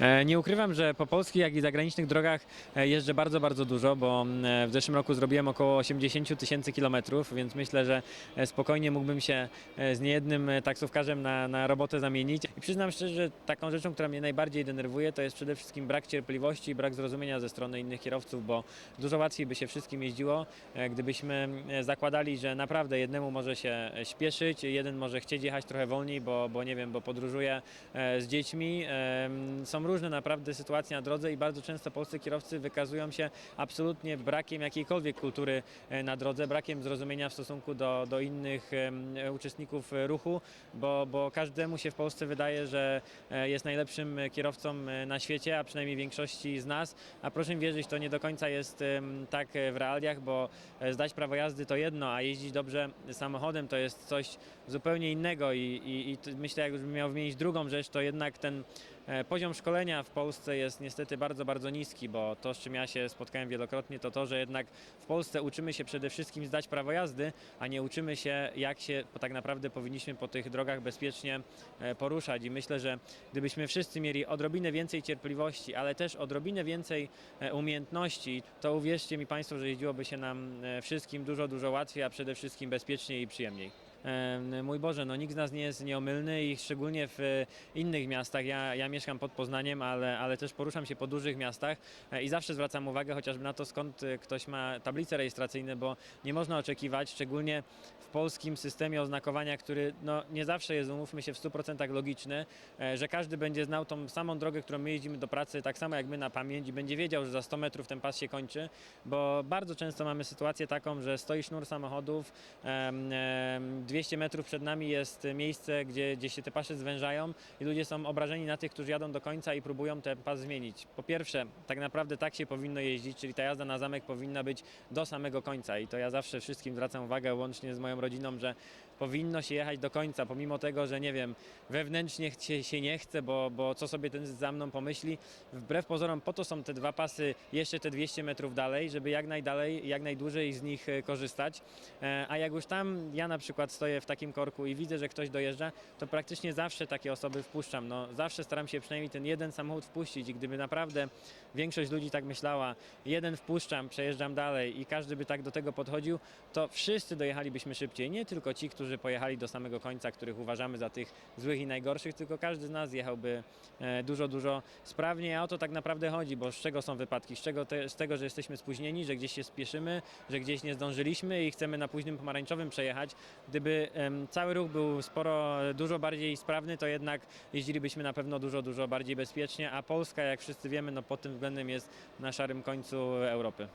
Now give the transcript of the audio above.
E, Nie ukrywam, że po polskich, jak i zagranicznych drogach e, jeżdżę bardzo, bardzo dużo, bo mm, w zeszłym roku zrobiłem około 80 tysięcy kilometrów, więc myślę, że e, spokojnie mógłbym się e, z niejednym e, taksówkarzem na, na robotę zamienić. I przyznam szczerze, że taką rzeczą, która mnie najbardziej denerwuje, to jest przede wszystkim brak cierpliwości i brak zrozumienia ze strony innych kierowców, bo dużo łatwiej by się wszystkim jeździło, e, gdybyśmy e, zakładali, że naprawdę jednemu może się e, śpieszyć, jeden może chcieć jechać trochę wolniej, bo, bo nie wiem, bo podróżuje e, z dziećmi. Są różne naprawdę sytuacje na drodze i bardzo często polscy kierowcy wykazują się absolutnie brakiem jakiejkolwiek kultury e, na drodze, brakiem zrozumienia w stosunku do, do innych e, uczestników ruchu, bo, bo każdemu się w Polsce wydaje, że e, jest najlepszym kierowcą na świecie, a przynajmniej większości z nas. A proszę mi wierzyć, to nie do końca jest tak w realiach, bo zdać prawo jazdy to jedno, a jeździć dobrze samochodem to jest coś zupełnie innego i, i, i myślę, jakbym miał wymienić drugą rzecz, to jednak ten poziom szkolenia w Polsce jest niestety bardzo, bardzo niski, bo to, z czym ja się spotkałem wielokrotnie, to to, że jednak w Polsce uczymy się przede wszystkim zdać prawo jazdy, a nie uczymy się, jak się tak naprawdę powinniśmy po tych drogach bezpiecznie e, poruszać. I myślę, że gdybyśmy wszyscy mieli odrobinę więcej cierpliwości, ale też odrobinę więcej e, umiejętności, to uwierzcie mi Państwo, że jeździłoby się nam e, wszystkim dużo, dużo łatwiej, a przede wszystkim bezpieczniej i przyjemniej. Mój Boże, no nikt z nas nie jest nieomylny i szczególnie w e, innych miastach. Ja, ja mieszkam pod Poznaniem, ale, ale też poruszam się po dużych miastach e, i zawsze zwracam uwagę chociażby na to, skąd e, ktoś ma tablice rejestracyjne, bo nie można oczekiwać, szczególnie w polskim systemie oznakowania, który no, nie zawsze jest, umówmy się, w 100% logiczny, że każdy będzie znał tą samą drogę, którą my jeździmy do pracy, tak samo jak my na pamięć i będzie wiedział, że za 100 metrów ten pas się kończy, bo bardzo często mamy sytuację taką, że stoi sznur samochodów, 200 metrów przed nami jest miejsce, gdzie, gdzie się te pasy zwężają i ludzie są obrażeni na tych, którzy jadą do końca i próbują ten pas zmienić. Po pierwsze, tak naprawdę tak się powinno jeździć, czyli ta jazda na zamek powinna być do samego końca i to ja zawsze wszystkim zwracam uwagę, łącznie z moją rodziną, że powinno się jechać do końca, pomimo tego, że nie wiem, wewnętrznie chcie, się nie chce, bo, bo co sobie ten za mną pomyśli. Wbrew pozorom po to są te dwa pasy jeszcze te 200 metrów dalej, żeby jak najdalej, jak najdłużej z nich e, korzystać. E, A jak już tam ja na przykład stoję w takim korku i widzę, że ktoś dojeżdża, to praktycznie zawsze takie osoby wpuszczam. No, zawsze staram się przynajmniej ten jeden samochód wpuścić i gdyby naprawdę większość ludzi tak myślała, jeden wpuszczam, przejeżdżam dalej i każdy by tak do tego podchodził, to wszyscy dojechalibyśmy szybciej. Nie tylko ci, którzy pojechali do samego końca, których uważamy za tych złych i najgorszych, tylko każdy z nas jechałby e, dużo, dużo sprawniej, a o to tak naprawdę chodzi, bo z czego są wypadki? Z, czego te, z tego, że jesteśmy spóźnieni, że gdzieś się spieszymy, że gdzieś nie zdążyliśmy i chcemy na późnym pomarańczowym przejechać. Gdyby cały ruch był sporo, dużo bardziej sprawny, to jednak jeździlibyśmy na pewno dużo, dużo bardziej bezpiecznie, a Polska, jak wszyscy wiemy, no pod tym względem jest na szarym końcu Europy.